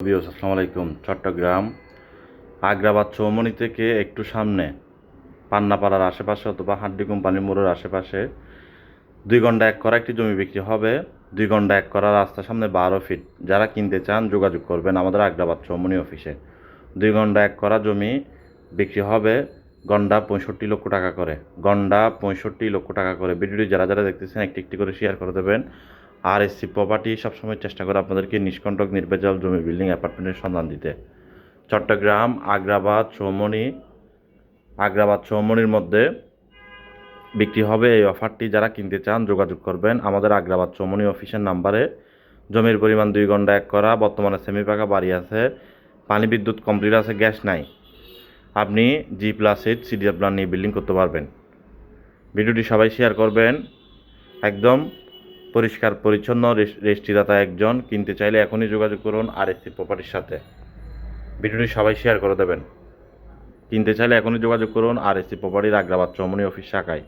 আসসালামু আলাইকুম চট্টগ্রাম আগ্রাবাদ চৌমনি থেকে একটু সামনে পান্নাপাড়ার আশেপাশে অথবা হাড্ডি কোম্পানি মোড়ের আশেপাশে দুই ঘণ্টা এক করা একটি জমি বিক্রি হবে। দুই ঘণ্টা এক করা রাস্তার সামনে বারো ফিট যারা কিনতে চান, যোগাযোগ করবেন আমাদের আগ্রাবাদ চৌমনি অফিসে দুই ঘণ্টা এক করা জমি বিক্রি হবে গন্ডা পঁয়ষট্টি লক্ষ টাকা করে। গন্ডা পঁয়ষট্টি লক্ষ টাকা করে। ভিডিওটি যারা যারা দেখতেছেন, একটি একটি করে শেয়ার করে দেবেন। আর এসসি প্রপার্টি সবসময় চেষ্টা করে আপনাদেরকে নিষ্কণ্টক নির্ভেজাল জমি বিল্ডিং অ্যাপার্টমেন্টের সন্ধান দিতে। চট্টগ্রাম, আগ্রাবাদ, চৌমনি, আগ্রাবাদ, চৌমনির মধ্যে বিক্রি হবে এই অফারটি যারা কিনতে চান, যোগাযোগ করবেন। আমাদের আগ্রাবাদ, চৌমনি অফিসের নাম্বারে। জমির পরিমাণ দুই ঘণ্টা এক করা। বর্তমানে সেমি পাকা বাড়ি আছে। পানি বিদ্যুৎ কমপ্লিট আছে গ্যাস নাই। আপনি G plus eight CDR plan নিয়ে বিল্ডিং করতে পারবেন। ভিডিওটি সবাই শেয়ার করবেন। একদম পরিষ্কার, পরিচ্ছন্ন রেজিস্ট্রিদাতা একজন। কিনতে চাইলে এখনই যোগাযোগ করুন আর এসসি প্রপার্টির সাথে। ভিডিওটি সবাই শেয়ার করে দেবেন। কিনতে চাইলে এখনই যোগাযোগ করুন আর এসসি প্রপার্টির আগ্রাবাদ চৌমনি অফিস শাখায়।